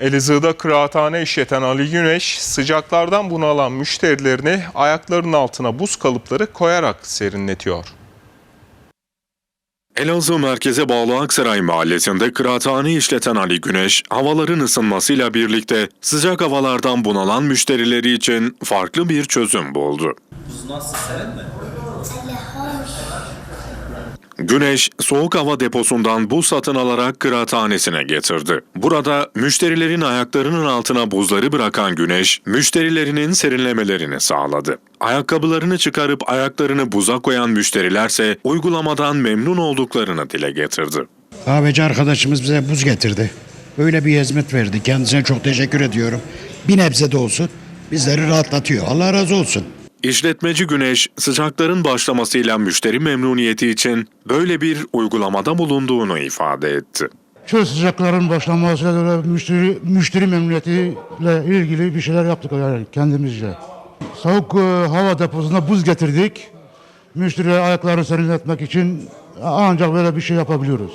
Elazığ'da kıraathane işleten Ali Güneş, sıcaklardan bunalan müşterilerini ayaklarının altına buz kalıpları koyarak serinletiyor. Elazığ merkeze bağlı Aksaray mahallesinde kıraathane işleten Ali Güneş, havaların ısınmasıyla birlikte sıcak havalardan bunalan müşterileri için farklı bir çözüm buldu. Nasıl serin mi? Güneş, soğuk hava deposundan buz satın alarak kıraathanesine getirdi. Burada müşterilerin ayaklarının altına buzları bırakan Güneş, müşterilerinin serinlemelerini sağladı. Ayakkabılarını çıkarıp ayaklarını buza koyan müşterilerse uygulamadan memnun olduklarını dile getirdi. Kahveci arkadaşımız bize buz getirdi. Böyle bir hizmet verdi. Kendisine çok teşekkür ediyorum. Bir nebze de olsun bizleri rahatlatıyor. Allah razı olsun. İşletmeci Güneş, sıcakların başlamasıyla müşteri memnuniyeti için böyle bir uygulamada bulunduğunu ifade etti. Çöl sıcakların başlamasıyla müşteri, müşteri memnuniyetiyle ilgili bir şeyler yaptık yani kendimizce. Soğuk e, hava deposuna buz getirdik. Müşteri ayaklarını serinletmek için ancak böyle bir şey yapabiliyoruz.